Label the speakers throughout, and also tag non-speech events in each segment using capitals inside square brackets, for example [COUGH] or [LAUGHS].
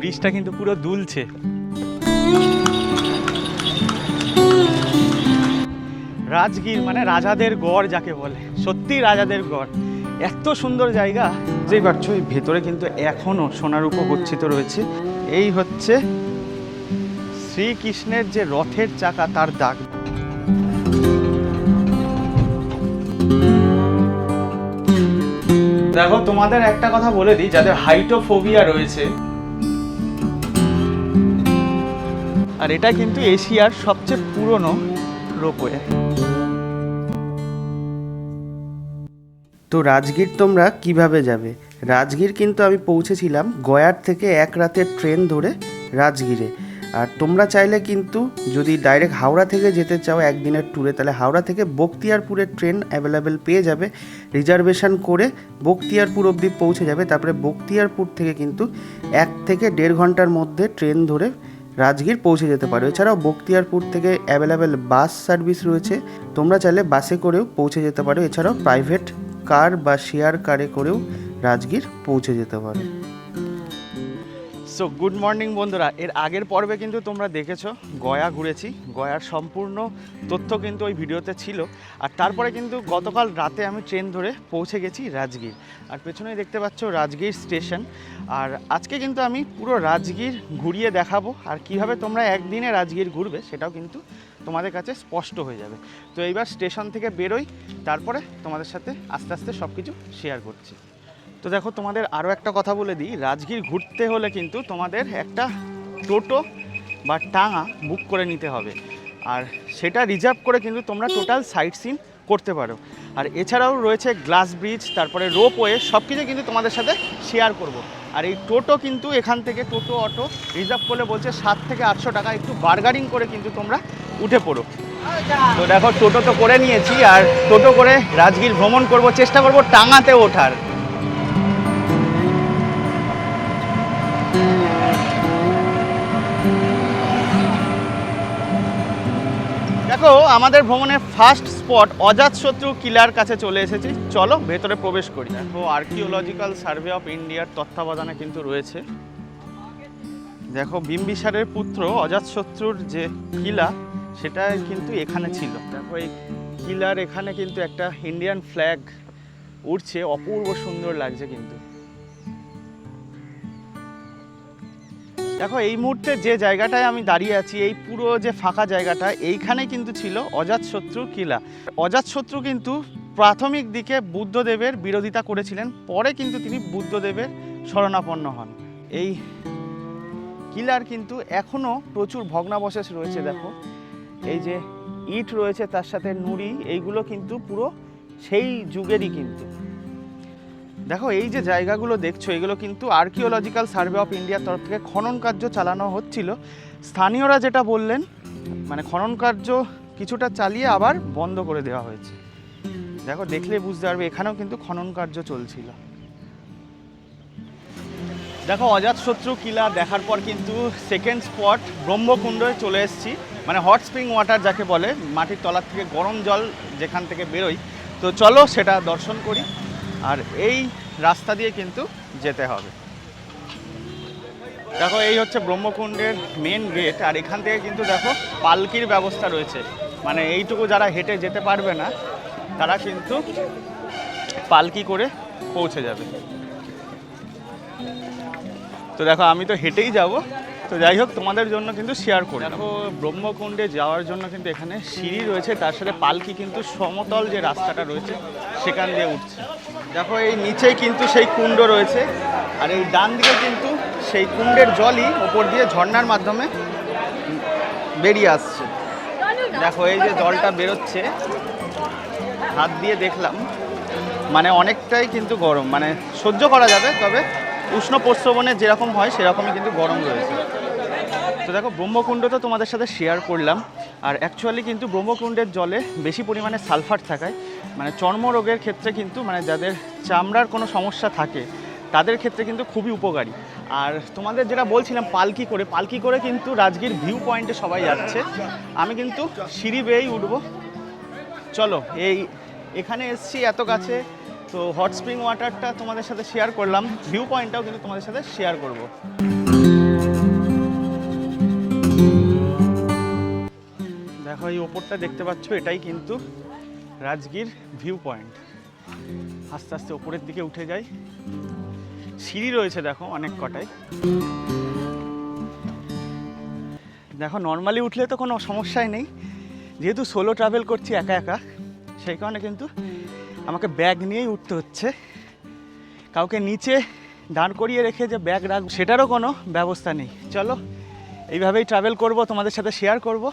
Speaker 1: ব্রিজটা কিন্তু পুরো দুলছে। রাজগীর মানে রাজাদের গড় যাকে বলে। সত্যি রাজাদের গড়। এত সুন্দর জায়গা। যেই পারছ, এই ভেতরে কিন্তু এখনও সোনার গচ্ছিত রয়েছে। এই হচ্ছে শ্রীকৃষ্ণের যে রথের চাকা, তার দাগ। দেখো, তোমাদের একটা কথা বলে দিই, যাদের হাইটোফোবিয়া রয়েছে। আর এটা কিন্তু এশিয়ার সবচেয়ে পুরনো রোপওয়ে।
Speaker 2: তো রাজগীর তোমরা কীভাবে যাবে? রাজগীর কিন্তু আমি পৌঁছেছিলাম গয়ার থেকে এক রাতের ট্রেন ধরে রাজগীরে। আর তোমরা চাইলে কিন্তু যদি ডাইরেক্ট হাওড়া থেকে যেতে চাও একদিনের ট্যুরে তাহলে হাওড়া থেকে বক্তিয়ারপুরের ট্রেন অ্যাভেলেবেল পেয়ে যাবে। রিজার্ভেশন করে বক্তিয়ারপুর অবধি পৌঁছে যাবে। তারপরে বক্তিয়ারপুর থেকে কিন্তু এক থেকে দেড় ঘণ্টার মধ্যে ট্রেন ধরে রাজগীর পৌঁছে যেতে পারো। এছাড়াও বক্তিয়ারপুর থেকে অ্যাভেলেবেল বাস সার্ভিস রয়েছে। তোমরা চাইলে বাসে করেও পৌঁছে যেতে পারো। এছাড়াও প্রাইভেট কার বা শেয়ার কারে করেও রাজগীর পৌঁছে যেতে পারো।
Speaker 1: সো গুড মর্নিং বন্ধুরা। এর আগের পর্বে কিন্তু তোমরা দেখেছ, গয়া ঘুরেছি। গয়ার সম্পূর্ণ তথ্য কিন্তু ওই ভিডিওতে ছিল। আর তারপরে কিন্তু গতকাল রাতে আমি ট্রেন ধরে পৌঁছে গেছি রাজগীর। আর পেছনেই দেখতে পাচ্ছ রাজগীর স্টেশন। আর আজকে কিন্তু আমি পুরো রাজগীর ঘুরিয়ে দেখাবো। আর কীভাবে তোমরা একদিনে রাজগীর ঘুরবে, সেটাও কিন্তু তোমাদের কাছে স্পষ্ট হয়ে যাবে। তো এইবার স্টেশন থেকে বেরোই, তারপরে তোমাদের সাথে আস্তে আস্তে সব কিছু শেয়ার করছি। তো দেখো, তোমাদের আরও একটা কথা বলে দিই। রাজগীর ঘুরতে হলে কিন্তু তোমাদের একটা টোটো বা টাঙা বুক করে নিতে হবে। আর সেটা রিজার্ভ করে কিন্তু তোমরা টোটাল সাইট সিন করতে পারো। আর এছাড়াও রয়েছে গ্লাস ব্রিজ তারপরে রোপওয়ে সব কিছু কিন্তু তোমাদের সাথে শেয়ার করব। আর এই টোটো কিন্তু এখান থেকে টোটো, অটো রিজার্ভ করলে বলছে সাত থেকে আটশো টাকা, একটু বার্গারিং করে কিন্তু তোমরা উঠে পড়ো। তো দেখো, টোটো তো করে নিয়েছি, আর টোটো করে রাজগীর ভ্রমণ করব, চেষ্টা করব টাঙাতে ওঠার। দেখো, আমাদের ভ্রমণের ফার্স্ট স্পট অজাতশত্রু কিলার কাছে চলে এসেছি। চলো, ভেতরে প্রবেশ করি। দেখো আর্কিওলজিক্যাল সার্ভে অফ ইন্ডিয়ার তত্ত্বাবধানে কিন্তু রয়েছে। দেখো, বিম্বিসারের পুত্র অজাতশত্রুর যে কিলা, সেটা কিন্তু এখানে ছিল। দেখো, এই কিলার এখানে কিন্তু একটা ইন্ডিয়ান ফ্ল্যাগ উঠছে অপূর্ব সুন্দর লাগছে কিন্তু। দেখো, এই মুহূর্তে যে জায়গাটায় আমি দাঁড়িয়ে আছি, এই পুরো যে ফাঁকা জায়গাটা, এইখানে কিন্তু ছিল অজাতশত্রু কিলা। অজাতশত্রু কিন্তু প্রাথমিক দিকে বুদ্ধদেবের বিরোধিতা করেছিলেন, পরে কিন্তু তিনি বুদ্ধদেবের শরণাপন্ন হন। এই কিলার কিন্তু এখনও প্রচুর ভগ্নাবশেষ রয়েছে, দেখো। এই যে ইট রয়েছে তার সাথে নুড়ি, এইগুলো কিন্তু পুরো সেই যুগেরই কিন্তু। দেখো, এই যে জায়গাগুলো দেখছ, এগুলো কিন্তু আর্কিওলজিক্যাল সার্ভে অফ ইন্ডিয়ার তরফ থেকে খনন কার্য চালানো হচ্ছিল। স্থানীয়রা যেটা বললেন মানে খনন কার্য কিছুটা চালিয়ে আবার বন্ধ করে দেওয়া হয়েছে। দেখো, দেখলে বুঝতে পারবে, এখানেও কিন্তু খনন কার্য চলছিল। দেখো অজাতশত্রু কিলা দেখার পর কিন্তু সেকেন্ড স্পট ব্রহ্মকুণ্ডে চলে এসেছি। মানে হট স্প্রিং ওয়াটার যাকে বলে, মাটির তলার থেকে গরম জল যেখান থেকে বেরোয়। তো চলো সেটা দর্শন করি। আর এই রাস্তা দিয়ে কিন্তু যেতে হবে। দেখো, এই হচ্ছে ব্রহ্মকুণ্ডের মেন গেট আর এখান থেকে কিন্তু দেখো পালকির ব্যবস্থা রয়েছে। মানে এইটুকু যারা হেঁটে যেতে পারবে না, তারা কিন্তু পালকি করে পৌঁছে যাবে। তো দেখো, আমি তো হেঁটেই যাব। তো যাই হোক, তোমাদের জন্য কিন্তু শেয়ার করি দেখো, ব্রহ্মকুণ্ডে যাওয়ার জন্য কিন্তু এখানে সিঁড়ি রয়েছে, তার সাথে পালকি কিন্তু সমতল যে রাস্তাটা রয়েছে, সেখান দিয়ে উঠছে। দেখো, এই নিচেই কিন্তু সেই কুণ্ড রয়েছে, আর এই ডান দিকে কিন্তু সেই কুণ্ডের জলই ওপর দিয়ে ঝর্নার মাধ্যমে বেরিয়ে আসছে। দেখো, এই যে জলটা বেরোচ্ছে, হাত দিয়ে দেখলাম মানে অনেকটাই কিন্তু গরম মানে সহ্য করা যাবে, তবে উষ্ণ প্রস্রবণে যেরকম হয়, সেরকমই কিন্তু গরম রয়েছে। তো দেখো, ব্রহ্মকুণ্ড তো তোমাদের সাথে শেয়ার করলাম। আর অ্যাকচুয়ালি কিন্তু ব্রহ্মকুণ্ডের জলে বেশি পরিমাণে সালফার থাকায় মানে চর্মরোগের ক্ষেত্রে কিন্তু মানে যাদের চামড়ার কোনো সমস্যা থাকে, তাদের ক্ষেত্রে কিন্তু খুবই উপকারী। আর তোমাদের যেটা বলছিলাম, পালকি করে পালকি করে কিন্তু রাজগীর ভিউ পয়েন্টে সবাই যাচ্ছে। আমি কিন্তু সিঁড়ি বেয়েই উঠবো। চলো, এই, এখানে এসছি এত কাছে। তো হট স্প্রিং ওয়াটারটা তোমাদের সাথে শেয়ার করলাম। ভিউ পয়েন্টটাও কিন্তু তোমাদের সাথে শেয়ার করব। দেখো, এই ওপরটা দেখতে পাচ্ছ, এটাই কিন্তু রাজগীর ভিউ পয়েন্ট আস্তে আস্তে ওপরের দিকে উঠে যাই। সিঁড়ি রয়েছে, দেখো, অনেক কটাই দেখো নর্মালি উঠলে তো কোনো সমস্যাই নেই। যেহেতু সোলো ট্রাভেল করছি একা একা সেই কারণে কিন্তু আমাকে ব্যাগ নিয়েই উঠতে হচ্ছে। কাউকে নিচে দাঁড় করিয়ে রেখে যে ব্যাগ রাখব, সেটারও কোনো ব্যবস্থা নেই। চলো, এইভাবেই ট্রাভেল করব, তোমাদের সাথে শেয়ার করব।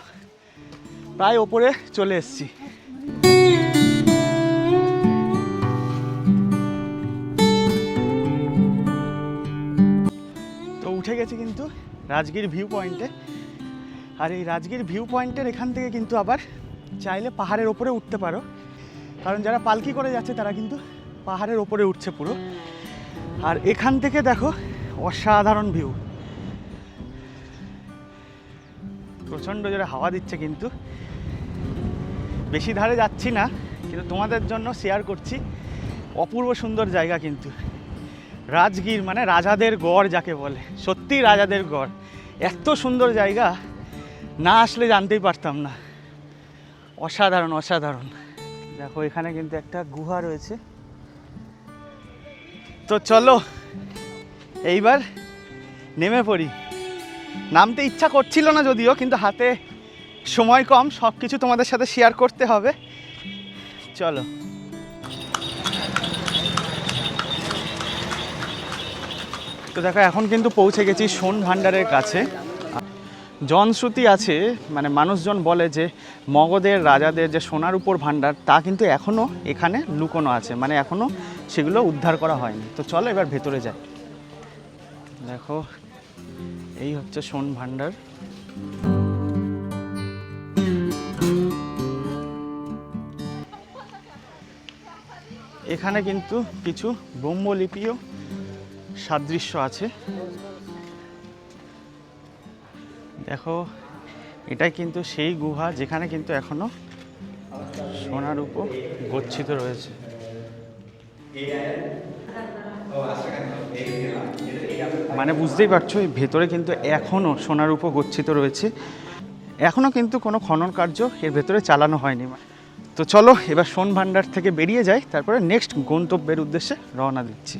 Speaker 1: প্রায় ওপরে চলে এসেছি। তো উঠে গেছি কিন্তু রাজগীর ভিউ পয়েন্টে আর এই রাজগীর ভিউ পয়েন্টের এখান থেকে কিন্তু আবার চাইলে পাহাড়ের ওপরে উঠতে পারো। কারণ যারা পালকি করে যাচ্ছে, তারা কিন্তু পাহাড়ের ওপরে উঠছে পুরো। আর এখান থেকে দেখো, অসাধারণ ভিউ প্রচণ্ড জোরে হাওয়া দিচ্ছে কিন্তু। বেশি ধারে যাচ্ছি না, কিন্তু তোমাদের জন্য শেয়ার করছি। অপূর্ব সুন্দর জায়গা কিন্তু। রাজগীর মানে রাজাদের গড় যাকে বলে। সত্যি রাজাদের গড়। এত সুন্দর জায়গা, না আসলে জানতেই পারতাম না। অসাধারণ অসাধারণ। দেখো, এখানে কিন্তু একটা গুহা রয়েছে। তো চলো, এইবার নেমে পড়ি। নামতে ইচ্ছা করছিল না যদিও, কিন্তু হাতে সময় কম সব কিছু তোমাদের সাথে শেয়ার করতে হবে। চলো। তো দেখো, এখন কিন্তু পৌঁছে গেছি সোন ভাণ্ডারের কাছে। জনশ্রুতি আছে মানে মানুষজন বলে যে মগধের রাজাদের যে সোনার উপর ভাণ্ডার, তা কিন্তু এখনও এখানে লুকোনো আছে মানে এখনও সেগুলো উদ্ধার করা হয়নি। তো চলো এবার ভেতরে যাই। দেখো, এই হচ্ছে সোন ভাণ্ডার। এখানে কিন্তু কিছু ব্রহ্মলিপিও সাদৃশ্য আছে। দেখো, এটাই কিন্তু সেই গুহা যেখানে কিন্তু এখনও সোনার উপর গচ্ছিত রয়েছে। মানে বুঝতেই পারছ, এই ভেতরে কিন্তু এখনও সোনার উপর গচ্ছিত রয়েছে। এখনও কিন্তু কোনো খনন কার্য এর ভেতরে চালানো হয়নি। তো চলো, এবার সোন ভাণ্ডার থেকে বেরিয়ে যাই, তারপরে নেক্সট গন্তব্যের উদ্দেশ্যে রওনা দিচ্ছি।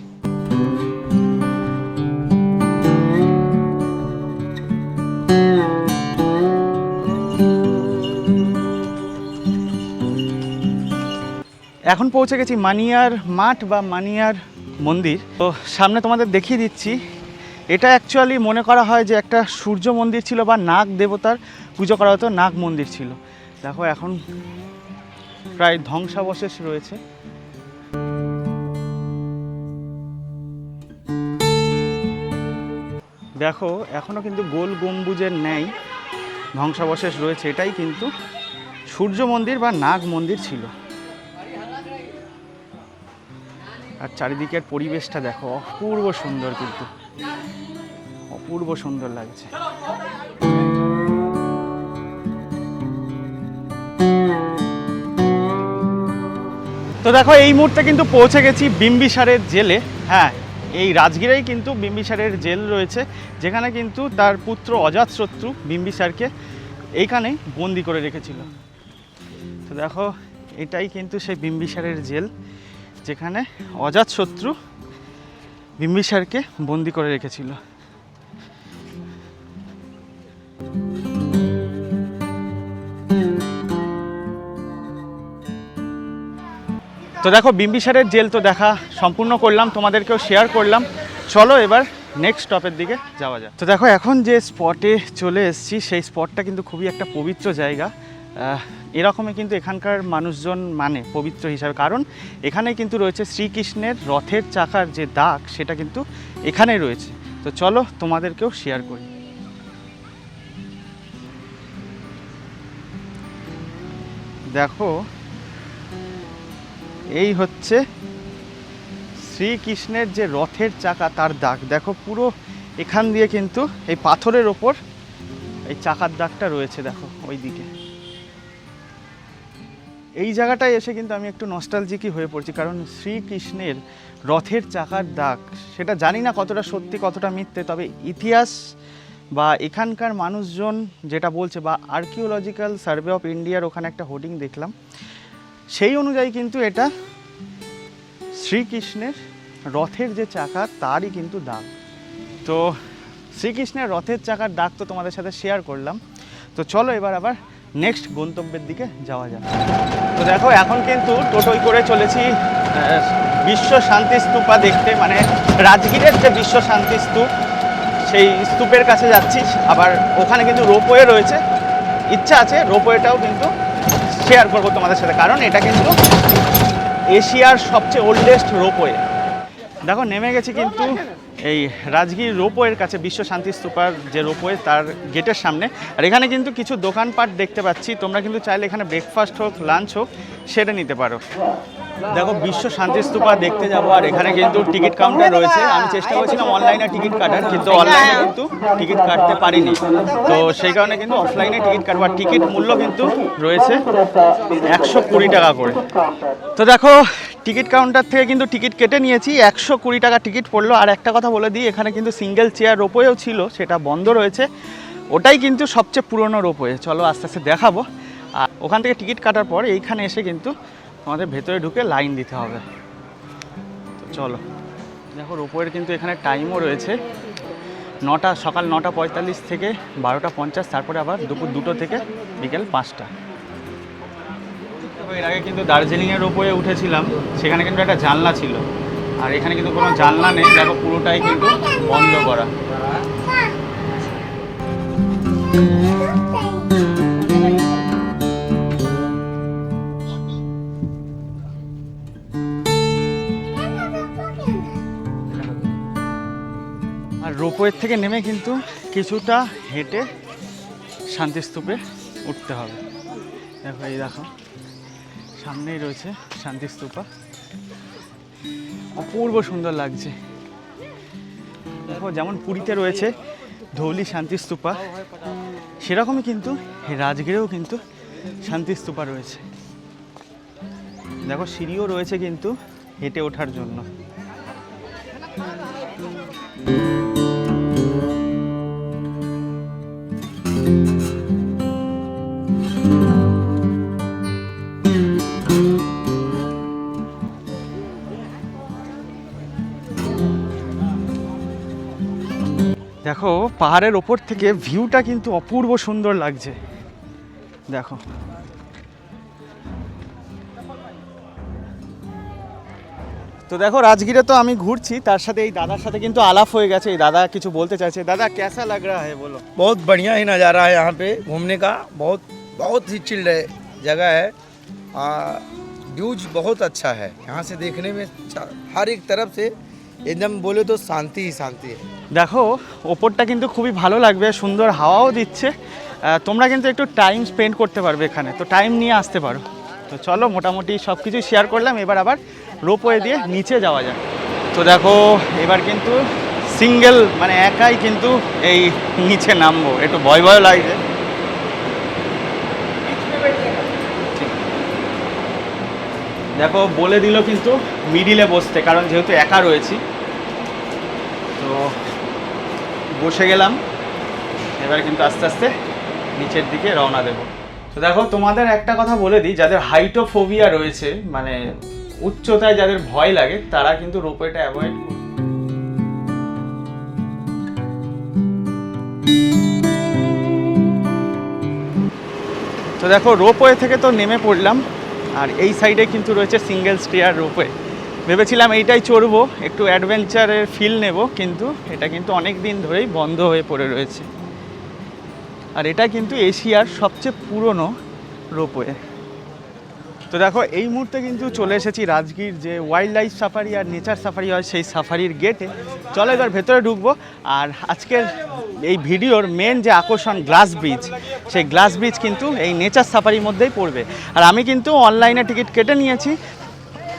Speaker 1: এখন পৌঁছে গেছি মানিয়ার মাঠ বা মানিয়ার মন্দির। তো সামনে তোমাদের দেখিয়ে দিচ্ছি, এটা অ্যাকচুয়ালি মনে করা হয় যে একটা সূর্য মন্দির ছিল বা নাগ দেবতার পুজো করা হতো, নাগ মন্দির ছিল। দেখো এখন প্রায় ধ্বংসাবশেষ রয়েছে। দেখো এখনও কিন্তু গোল গম্বুজের ন্যায় ধ্বংসাবশেষ রয়েছে, এটাই কিন্তু সূর্য মন্দির বা নাগ মন্দির ছিল। আর চারিদিকের পরিবেশটা দেখো, অপূর্ব সুন্দর কিন্তু। অপূর্ব সুন্দর লাগছে। তো দেখো, এই মুহূর্তে কিন্তু পৌঁছে গেছি বিম্বিসারের জেলে। হ্যাঁ এই রাজগীরেই কিন্তু বিম্বিসারের জেল রয়েছে, যেখানে কিন্তু তার পুত্র অজাতশত্রু বিম্বিসারকে এইখানেই বন্দি করে রেখেছিল। তো দেখো, এটাই কিন্তু সেই বিম্বিসারের জেল। যেখানে অজাতশত্রু বিম্বিসারকে বন্দি করে রেখেছিল। তো দেখো, বিম্বিসারের জেল তো দেখা সম্পূর্ণ করলাম, তোমাদেরকেও শেয়ার করলাম। চলো এবার নেক্সট স্টপের দিকে যাওয়া যায় তো দেখো, এখন যে স্পটে চলে এসেছি, সেই স্পটটা কিন্তু খুবই একটা পবিত্র জায়গা। এরকমই কিন্তু এখানকার মানুষজন মানে পবিত্র হিসাবে। কারণ এখানে কিন্তু রয়েছে শ্রীকৃষ্ণের রথের চাকার যে দাগ, সেটা কিন্তু এখানেই রয়েছে। তো চলো তোমাদেরকেও শেয়ার করি। দেখো, এই হচ্ছে শ্রীকৃষ্ণের যে রথের চাকা, তার দাগ। দেখো, পুরো এখান দিয়ে কিন্তু এই পাথরের ওপর এই চাকার দাগটা রয়েছে, দেখো ওই দিকে এই জায়গাটায় এসে কিন্তু আমি একটু নস্টালজিকই হয়ে পড়ছি, কারণ শ্রীকৃষ্ণের রথের চাকার দাগ, সেটা জানি না কতটা সত্যি, কতটা মিথ্যে, তবে ইতিহাস বা এখানকার মানুষজন যেটা বলছে বা আর্কিওলজিক্যাল সার্ভে অফ ইন্ডিয়ার ওখানে একটা হোর্ডিং দেখলাম, সেই অনুযায়ী কিন্তু এটা শ্রীকৃষ্ণের রথের যে চাকা, তারই কিন্তু দাগ। তো শ্রীকৃষ্ণের রথের চাকার দাগ তো তোমাদের সাথে শেয়ার করলাম। তো চলো এবার আবার নেক্সট গন্তব্যের দিকে যাওয়া যাক। তো দেখো, এখন কিন্তু টোটোই করে চলেছি বিশ্ব শান্তি স্তূপা দেখতে। মানে রাজগীরের যে বিশ্ব শান্তি স্তূপ, সেই স্তূপের কাছে যাচ্ছি। আবার ওখানে কিন্তু রোপওয়ে রয়েছে। ইচ্ছা আছে রোপওয়েটাও কিন্তু শেয়ার করব তোমাদের সাথে। কারণ এটা কিন্তু এশিয়ার সবচেয়ে ওল্ডেস্ট রোপওয়ে। দেখো, নেমে গেছি কিন্তু এই রাজগীর রোপওয়ের কাছে বিশ্ব শান্তি স্তূপার যে রোপওয়ে, তার গেটের সামনে। আর এখানে কিন্তু কিছু দোকানপাট দেখতে পাচ্ছি। তোমরা কিন্তু চাইলে এখানে ব্রেকফাস্ট হোক লাঞ্চ হোক সেটা নিতে পারো। দেখো, বিশ্ব শান্তি স্তূপা দেখতে যাব। আর এখানে কিন্তু টিকিট কাউন্টার রয়েছে। আমি চেষ্টা করছিলাম অনলাইনে টিকিট কাটার, কিন্তু অনলাইনে কিন্তু টিকিট কাটতে পারিনি। তো সেই কারণে কিন্তু অফলাইনে টিকিট কাটবার টিকিট মূল্য কিন্তু রয়েছে একশো কুড়ি টাকা করে। তো দেখো টিকিট কাউন্টার থেকে কিন্তু টিকিট কেটে নিয়েছি। একশো কুড়ি টাকা টিকিট পড়ল। আর একটা কথা বলে দিই, এখানে কিন্তু সিঙ্গেল চেয়ার রোপওয়েও ছিল, সেটা বন্ধ রয়েছে। ওটাই কিন্তু সবচেয়ে পুরনো রোপওয়ে। চলো আস্তে আস্তে দেখাবো। আর ওখান থেকে টিকিট কাটার পর এইখানে এসে কিন্তু আমাদের ভেতরে ঢুকে লাইন দিতে হবে। তো চলো। দেখো, রোপওয়ের কিন্তু এখানে টাইমও রয়েছে। নটা, সকাল নটা পঁয়তাল্লিশ থেকে বারোটা পঞ্চাশ, তারপরে আবার দুপুর দুটো থেকে বিকেল পাঁচটা। এর আগে কিন্তু দার্জিলিংয়ের ওপরে উঠেছিলাম, সেখানে কিন্তু একটা জানলা ছিল। আর এখানে কিন্তু কোনো জানলা নেই, দেখো পুরোটাই কিন্তু বন্ধ করা। আর রোপওয়ের থেকে নেমে কিন্তু কিছুটা হেঁটে শান্তিস্তূপে উঠতে হবে। দেখো, এই দেখো। সামনেই রয়েছে শান্তিস্তূপা অপূর্ব সুন্দর লাগছে। দেখো, যেমন পুরীতে রয়েছে ধৌলি শান্তিস্তূপা সেরকমই কিন্তু এই কিন্তু শান্তি শান্তিস্তূপা রয়েছে। দেখো, সিঁড়িও রয়েছে কিন্তু হেঁটে ওঠার জন্য। পাহাড়ের ওপর থেকে ভিউটা কিন্তু অপূর্ব সুন্দর লাগছে দেখো তো দেখো রাজগীরে তো আমি ঘুরছি তার সাথে এই দাদার সাথে কিন্তু আলাপ হয়ে গেছে এই দাদা কিছু বলতে চাইছে দাদা কেসা লাগ রা হ্যায় বলো
Speaker 3: बहुत बढ़िया ही नज़ारा है यहाँ पे घूमने का बहुत बहुत ही चिल्ड जगह है व्यूज बहुत अच्छा है यहाँ से देखने में चा- हर एक तरफ से एकदम बोले तो शांति ही शांति है
Speaker 1: দেখো ওপরটা কিন্তু খুবই ভালো লাগবে সুন্দর হাওয়াও দিচ্ছে আহ, তোমরা কিন্তু একটু টাইম স্পেন্ড করতে পারবে এখানে তো টাইম নিয়ে আসতে পারো তো চলো মোটামুটি সব কিছুই শেয়ার করলাম এবার আবার রোপওয়ে দিয়ে নিচে যাওয়া যাক তো দেখো এবার কিন্তু সিঙ্গেল মানে একাই কিন্তু এই নিচে নামবো একটু ভয় ভয় লাগছে দেখো বলে দিল কিন্তু মিডিলে বসতে কারণ যেহেতু একা রয়েছি বসে গেলাম। এবার কিন্তু আস্তে আস্তে নিচের দিকে রওনা দেব। তো দেখো, তোমাদের একটা কথা বলে দিই, যাদের হাইটোফোবিয়া রয়েছে মানে উচ্চতায় যাদের ভয় লাগে, তারা কিন্তু রোপওয়েটা অ্যাভয়েড তো দেখো, রোপওয়ে থেকে তো নেমে পড়লাম, আর এই সাইডে কিন্তু রয়েছে সিঙ্গেল স্টিয়ার রোপওয়ে ভেবেছিলাম এইটাই চড়বো, একটু অ্যাডভেঞ্চারের ফিল নেব, কিন্তু এটা কিন্তু অনেক দিন ধরেই বন্ধ হয়ে পড়ে রয়েছে। আর এটা কিন্তু এশিয়ার সবচেয়ে পুরনো রোপওয়ে। তো দেখো, এই মুহূর্তে কিন্তু চলে এসেছি রাজগীর যে ওয়াইল্ড লাইফ সাফারি আর নেচার সাফারি হয়, সেই সাফারির গেটে চলো এবার ভেতরে ঢুকবো, আর আজকের এই ভিডিওর মেন যে আকর্ষণ গ্লাস ব্রিজ সেই গ্লাস ব্রিজ কিন্তু এই নেচার সাফারির মধ্যেই পড়বে। আর আমি কিন্তু অনলাইনে টিকিট কেটে নিয়েছি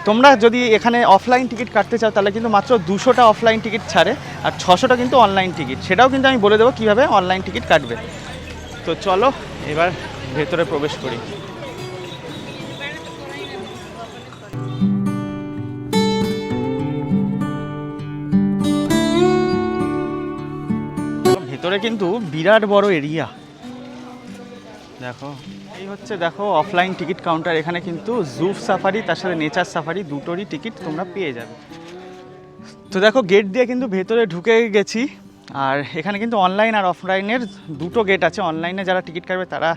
Speaker 1: তোমরা যদি এখানে অফলাইন টিকিট কাটতে চাও, তাহলে কিন্তু মাত্র দুশোটা অফলাইন টিকিট ছাড়ে আর ছশোটা কিন্তু অনলাইন টিকিট সেটাও কিন্তু আমি বলে দেবো কীভাবে অনলাইন টিকিট কাটবে। তো চলো, এবার ভেতরে প্রবেশ করি। ভেতরে কিন্তু বিরাট বড় এরিয়া দেখো। এই হচ্ছে দেখো অফলাইন টিকিট কাউন্টার এখানে কিন্তু জুফ সাফারি তার সাথে নেচার সাফারি দুটোরই টিকিট তোমরা পেয়ে যাবে। তো দেখো গেট দিয়ে কিন্তু ভেতরে ঢুকে গেছি, আর এখানে কিন্তু অনলাইন আর অফলাইনের দুটো গেট আছে। অনলাইনে যারা টিকিট কাটবে তারা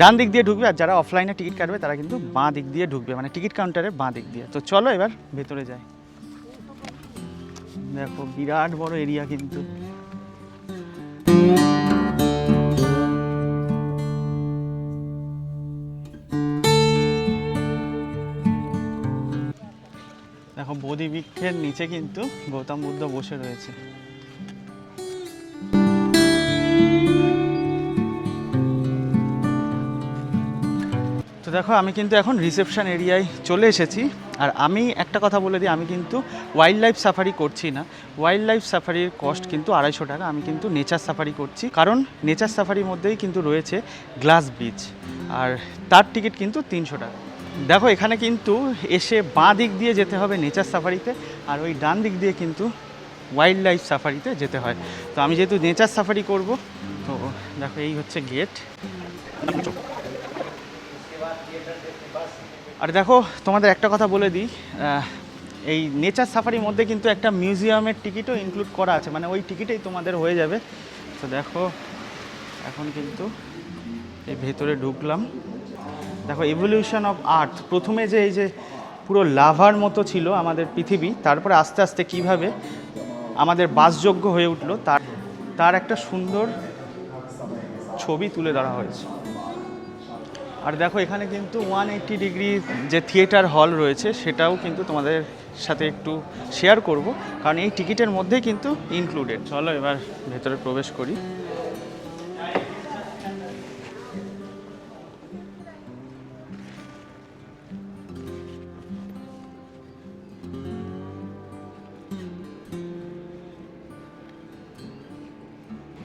Speaker 1: ডান দিক দিয়ে ঢুকবে, আর যারা অফলাইনে টিকিট কাটবে তারা কিন্তু বাঁ দিক দিয়ে ঢুকবে মানে টিকিট কাউন্টারের বাঁ দিক দিয়ে। তো চলো এবার ভেতরে যাই। দেখো বিরাট বড় এরিয়া কিন্তু। দেখো বোধি বৃক্ষের নিচে কিন্তু গৌতম বুদ্ধ বসে রয়েছে। তো দেখো, আমি কিন্তু এখন রিসেপশন এরিয়ায় চলে এসেছি। আর আমি একটা কথা বলে দিই, আমি কিন্তু ওয়াইল্ড লাইফ সাফারি করছি না। ওয়াইল্ড লাইফ সাফারির কস্ট কিন্তু আড়াইশো টাকা। আমি কিন্তু নেচার সাফারি করছি। কারণ নেচার সাফারির মধ্যেই কিন্তু রয়েছে গ্লাস বিচ আর তার টিকিট কিন্তু তিনশো টাকা। দেখো, এখানে কিন্তু এসে বাঁ দিক দিয়ে যেতে হবে নেচার সাফারিতে আর ওই ডান দিক দিয়ে কিন্তু ওয়াইল্ড লাইফ সাফারিতে যেতে হয়। তো আমি যেহেতু নেচার সাফারি করব, তো দেখো, এই হচ্ছে গেট আর দেখো, তোমাদের একটা কথা বলে দিই এই নেচার সাফারির মধ্যে কিন্তু একটা মিউজিয়ামের টিকিটও ইনক্লুড করা আছে মানে ওই টিকিটেই তোমাদের হয়ে যাবে। তো দেখো, এখন কিন্তু এই ভেতরে ঢুকলাম। দেখো এভলিউশন অফ আর্থ প্রথমে যে এই যে পুরো লাভার মতো ছিল আমাদের পৃথিবী, তারপরে আস্তে আস্তে কীভাবে আমাদের বাসযোগ্য হয়ে উঠল, তার তার একটা সুন্দর ছবি তুলে ধরা হয়েছে। আর দেখো, এখানে কিন্তু ওয়ান এইট্টি ডিগ্রি যে থিয়েটার হল রয়েছে, সেটাও কিন্তু তোমাদের সাথে একটু শেয়ার করব, কারণ এই টিকিটের মধ্যেই কিন্তু ইনক্লুডেড চলো এবার ভেতরে প্রবেশ করি।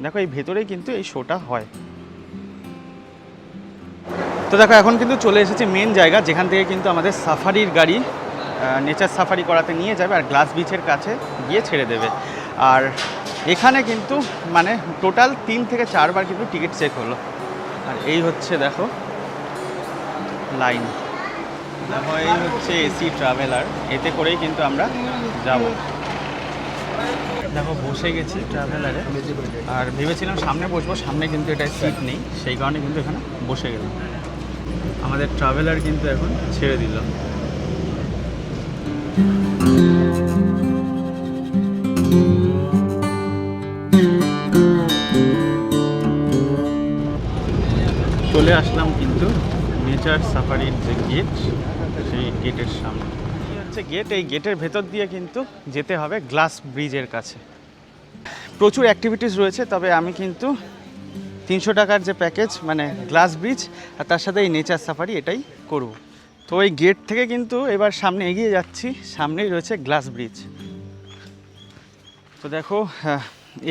Speaker 1: দেখো, এই ভেতরেই কিন্তু এই শোটা হয়। তো দেখো, এখন কিন্তু চলে এসেছে মেন জায়গা, যেখান থেকে কিন্তু আমাদের সাফারির গাড়ি নেচার সাফারি করাতে নিয়ে যাবে আর গ্লাস বিচের কাছে গিয়ে ছেড়ে দেবে। আর এখানে কিন্তু মানে টোটাল তিন থেকে চারবার কিন্তু টিকিট চেক হলো। আর এই হচ্ছে দেখো লাইন দেখো, এই হচ্ছে এসি ট্রাভেলার এতে করেই কিন্তু আমরা যাব। দেখো, বসে গেছি ট্রাভেলারে আর ভেবেছিলাম সামনে বসবো, সামনে কিন্তু এটা সিট নেই। সেই কারণে কিন্তু এখানে বসে গেলাম। আমাদের ট্রাভেলার কিন্তু এখন ছেড়ে দিল। চলে আসলাম কিন্তু নেচার সাফারির যে গেট সেই গেটের সামনে। হচ্ছে গেট এই গেটের ভেতর দিয়ে কিন্তু যেতে হবে গ্লাস ব্রিজের কাছে। প্রচুর অ্যাক্টিভিটিস রয়েছে, তবে আমি কিন্তু তিনশো টাকার যে প্যাকেজ মানে গ্লাস ব্রিজ আর তার সাথে এই নেচার সাফারি এটাই করব। তো এই গেট থেকে কিন্তু এবার সামনে এগিয়ে যাচ্ছি, সামনেই রয়েছে গ্লাস ব্রিজ তো দেখো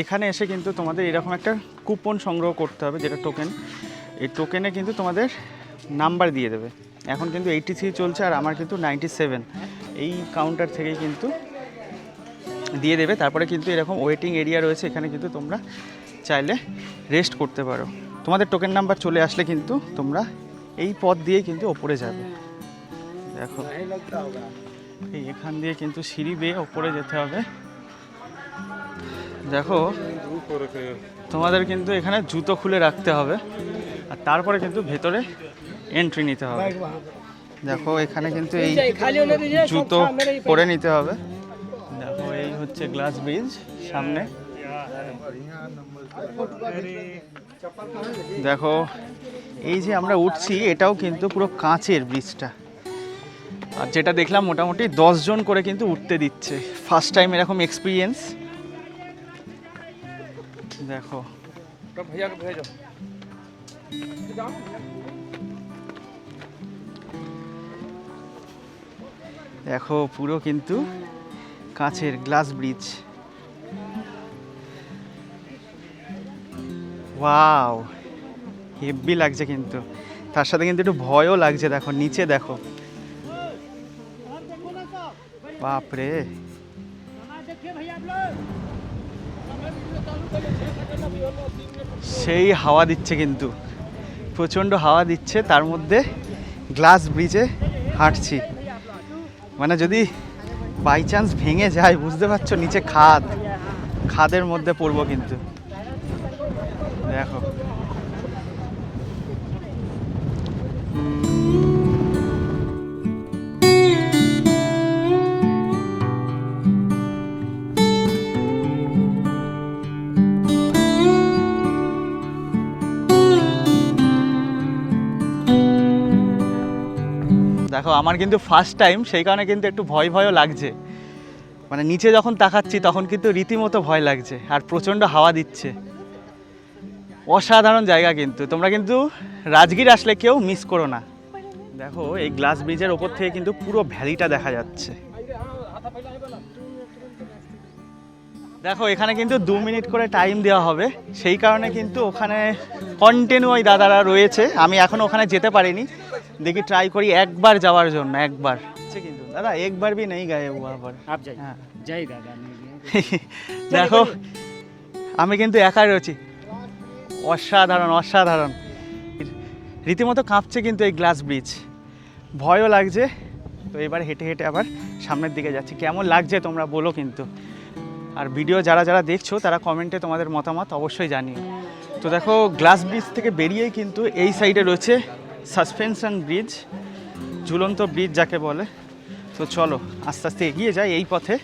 Speaker 1: এখানে এসে কিন্তু তোমাদের এরকম একটা কুপন সংগ্রহ করতে হবে, যেটা টোকেন এই টোকেনে কিন্তু তোমাদের নাম্বার দিয়ে দেবে। এখন কিন্তু এইটি থ্রি চলছে আর আমার কিন্তু নাইনটি সেভেন এই কাউন্টার থেকেই কিন্তু দিয়ে দেবে। তারপরে কিন্তু এরকম ওয়েটিং এরিয়া রয়েছে, এখানে কিন্তু তোমরা চাইলে রেস্ট করতে পারো। তোমাদের টোকেন নাম্বার চলে আসলে কিন্তু তোমরা এই পথ দিয়েই কিন্তু ওপরে যাবে। দেখো, এই এখান দিয়ে কিন্তু সিঁড়ি বেয়ে ওপরে যেতে হবে। দেখো, তোমাদের কিন্তু এখানে জুতো খুলে রাখতে হবে। আর তারপরে কিন্তু ভেতরে এন্ট্রি নিতে হবে। দেখো, এখানে কিন্তু এই জুতো পরে নিতে হবে। দেখো, এই হচ্ছে গ্লাস ব্রিজ সামনে। দেখো, এই যে আমরা উঠছি, এটাও কিন্তু পুরো কাঁচের ব্রিজটা আর যেটা দেখলাম, মোটামুটি জন করে কিন্তু উঠতে দিচ্ছে। ফার্স্ট টাইম এরকম এক্সপিরিয়েন্স দেখো।
Speaker 3: ভেজা
Speaker 1: দেখো পুরো কিন্তু কাঁচের গ্লাস ব্রিজ। ওয়াও হেভি লাগছে কিন্তু। তার সাথে কিন্তু একটু ভয়ও লাগছে, দেখো, নিচে দেখো। বাপরে। সেই হাওয়া দিচ্ছে কিন্তু। প্রচণ্ড হাওয়া দিচ্ছে, তার মধ্যে গ্লাস ব্রিজে হাঁটছি। মানে যদি বাই চান্স ভেঙে যায়, বুঝতে পারছ? নিচে খাদ। খাদের মধ্যে পড়ব কিন্তু। দেখো। দেখো, আমার কিন্তু ফার্স্ট টাইম সেই কারণে কিন্তু একটু ভয় ভয়ও লাগছে। মানে নিচে যখন তাকাচ্ছি, তখন কিন্তু রীতিমতো ভয় লাগছে আর প্রচণ্ড হাওয়া দিচ্ছে। অসাধারণ জায়গা কিন্তু। তোমরা কিন্তু রাজগীর আসলে কেউ মিস করো না। দেখো, এই গ্লাস ব্রিজের ওপর থেকে কিন্তু পুরো ভ্যালিটা দেখা যাচ্ছে। দেখো এখানে কিন্তু দু মিনিট করে টাইম দেওয়া হবে। সেই কারণে কিন্তু ওখানে কন্টিনিউ ওই দাদারা রয়েছে। আমি এখনও ওখানে যেতে পারিনি। দেখি ট্রাই করি একবার যাওয়ার জন্য একবার। কিন্তু দাদা একবার
Speaker 4: বি নেই
Speaker 1: গায়ে
Speaker 4: হুয়া। যাই দাদা [LAUGHS]
Speaker 1: দেখো। আমি কিন্তু একাই রয়েছি। অসাধারণ অসাধারণ। রীতিমতো কাঁপছে কিন্তু এই গ্লাস ব্রিজ ভয়ও লাগছে। তো এবার হেঁটে হেঁটে আবার সামনের দিকে যাচ্ছি। কেমন লাগছে তোমরা বলো কিন্তু। আর ভিডিও যারা যারা দেখছ, তারা কমেন্টে তোমাদের মতামত অবশ্যই জানিও। তো দেখো গ্লাস ব্রিজ থেকে বেরিয়েই কিন্তু এই সাইডে রয়েছে সাসপেনশন ব্রিজ ঝুলন্ত ব্রিজ যাকে বলে। তো চলো, আস্তে আস্তে এগিয়ে যাই এই পথে।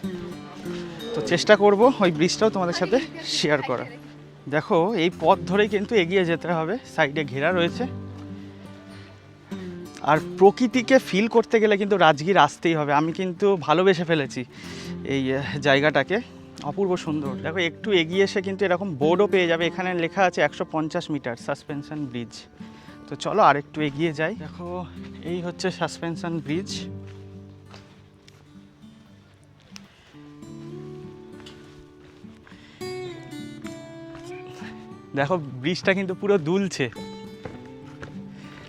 Speaker 1: তো চেষ্টা করব ওই ব্রিজটাও তোমাদের সাথে শেয়ার করা দেখো, এই পথ ধরেই কিন্তু এগিয়ে যেতে হবে সাইডে ঘেরা রয়েছে। আর প্রকৃতিকে ফিল করতে গেলে কিন্তু রাজগীর আসতেই হবে। আমি কিন্তু ভালোবেসে ফেলেছি এই জায়গাটাকে। অপূর্ব সুন্দর। দেখো, একটু এগিয়ে এসে কিন্তু এরকম বোর্ডও পেয়ে যাবে। এখানে লেখা আছে একশো পঞ্চাশ মিটার সাসপেনশন ব্রিজ। তো চলো আর একটু এগিয়ে যাই। দেখো, এই হচ্ছে সাসপেনশন ব্রিজ। দেখো, ব্রিজটা কিন্তু পুরো দুলছে।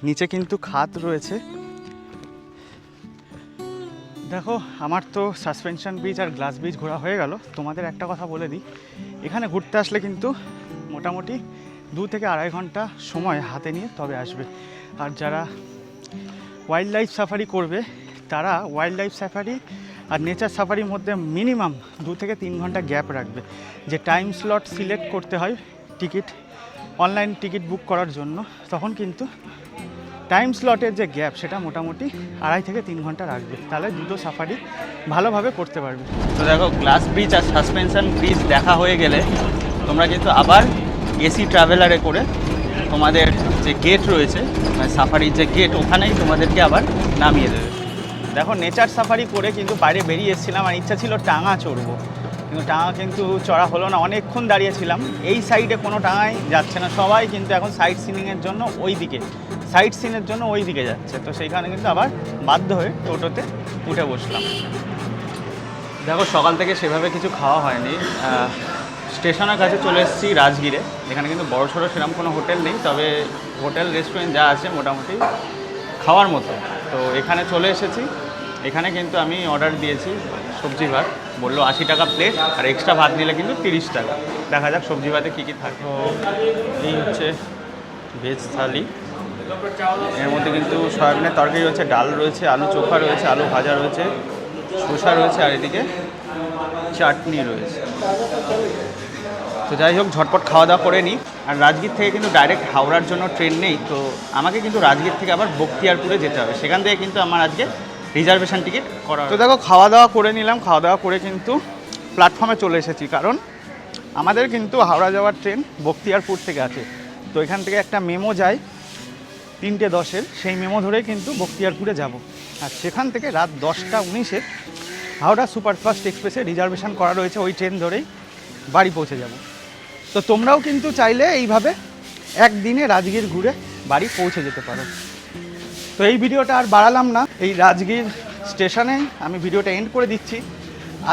Speaker 1: নিচে কিন্তু খাত রয়েছে। দেখো, আমার তো সাসপেনশন ব্রিজ আর গ্লাস ব্রিজ ঘোরা হয়ে গেল। তোমাদের একটা কথা বলে দিই। এখানে ঘুরতে আসলে কিন্তু মোটামুটি দু থেকে আড়াই ঘণ্টা সময় হাতে নিয়ে তবে আসবে। আর যারা ওয়াইল্ড লাইফ সাফারি করবে, তারা ওয়াইল্ড লাইফ সাফারি আর নেচার সাফারির মধ্যে মিনিমাম দু থেকে তিন ঘণ্টা গ্যাপ রাখবে। যে টাইম স্লট সিলেক্ট করতে হয় টিকিট অনলাইন টিকিট বুক করার জন্য, তখন কিন্তু টাইম স্লটের যে গ্যাপ সেটা মোটামুটি আড়াই থেকে তিন ঘণ্টা রাখবে। তাহলে দুটো সাফারি ভালোভাবে করতে পারবে। তো দেখো গ্লাস ব্রিজ আর সাসপেনশন ব্রিজ দেখা হয়ে গেলে তোমরা কিন্তু আবার এসি ট্রাভেলারে করে তোমাদের যে গেট রয়েছে মানে সাফারির যে গেট ওখানেই তোমাদেরকে আবার নামিয়ে দেবে। দেখো নেচার সাফারি করে কিন্তু বাইরে বেরিয়ে এসেছিলাম আর ইচ্ছা ছিল টাঙা চড়বো। কিন্তু টাঙা কিন্তু চড়া হলো না। অনেকক্ষণ দাঁড়িয়েছিলাম। এই সাইডে কোনো টাঙাই যাচ্ছে না। সবাই কিন্তু এখন সাইড সিনিংয়ের জন্য ওই দিকে সাইড সিনের জন্য ওই দিকে যাচ্ছে। তো সেইখানে কিন্তু আবার বাধ্য হয়ে টোটোতে উঠে বসলাম। দেখো, সকাল থেকে সেভাবে কিছু খাওয়া হয়নি। স্টেশনের কাছে চলে এসেছি রাজগীরে। এখানে কিন্তু বড় সড়ো সেরকম কোনো হোটেল নেই, তবে হোটেল, রেস্টুরেন্ট যা আছে মোটামুটি খাওয়ার মতো। তো এখানে চলে এসেছি। এখানে কিন্তু আমি অর্ডার দিয়েছি সবজি ভাত। বলল আশি টাকা প্লেট, আর এক্সট্রা ভাত নিলে কিন্তু তিরিশ টাকা। দেখা যাক সবজি ভাতে কী কী থাকে এই হচ্ছে ভেজ থালি। এর মধ্যে কিন্তু সয়াবিনের তরকারি রয়েছে ডাল রয়েছে আলু চোখা রয়েছে আলু ভাজা রয়েছে শসা রয়েছে আর এদিকে চাটনি রয়েছে। তো যাই হোক ঝটপট খাওয়া দাওয়া করে নিই। আর রাজগীর থেকে কিন্তু ডাইরেক্ট হাওড়ার জন্য ট্রেন নেই তো আমাকে কিন্তু রাজগীর থেকে আবার বক্তিয়ারপুরে যেতে হবে। সেখান থেকে কিন্তু আমার আজকে রিজার্ভেশন টিকিট করা তো দেখো খাওয়া দাওয়া করে নিলাম খাওয়া দাওয়া করে কিন্তু প্ল্যাটফর্মে চলে এসেছি। কারণ আমাদের কিন্তু হাওড়া যাওয়ার ট্রেন বক্তিয়ারপুর থেকে আছে। তো এখান থেকে একটা মেমো যায় তিনটে দশের সেই মেমো ধরে কিন্তু বক্তিয়ারপুরে যাব। আর সেখান থেকে রাত দশটা উনিশের হাওড়া সুপারফাস্ট এক্সপ্রেসে রিজার্ভেশন করা রয়েছে ওই ট্রেন ধরেই বাড়ি পৌঁছে যাব। তো তোমরাও কিন্তু চাইলে এইভাবে একদিনে রাজগীর ঘুরে বাড়ি পৌঁছে যেতে পারো। তো এই ভিডিওটা আর বাড়ালাম না, এই রাজগীর স্টেশনে আমি ভিডিওটা এন্ড করে দিচ্ছি।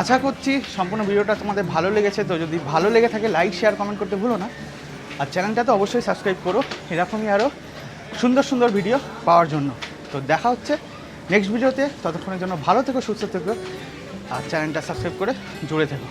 Speaker 1: আশা করছি সম্পূর্ণ ভিডিওটা তোমাদের ভালো লেগেছে, তো যদি ভালো লেগে থাকে লাইক শেয়ার কমেন্ট করতে ভুলো না। আর চ্যানেলটা তো অবশ্যই সাবস্ক্রাইব করো। এরকমই আরও সুন্দর সুন্দর ভিডিও পাওয়ার জন্য। তো দেখা হচ্ছে নেক্সট ভিডিওতে ততক্ষণের জন্য ভালো থেকো, সুস্থ থেকো, আর চ্যানেলটা সাবস্ক্রাইব করে জুড়ে থেকো।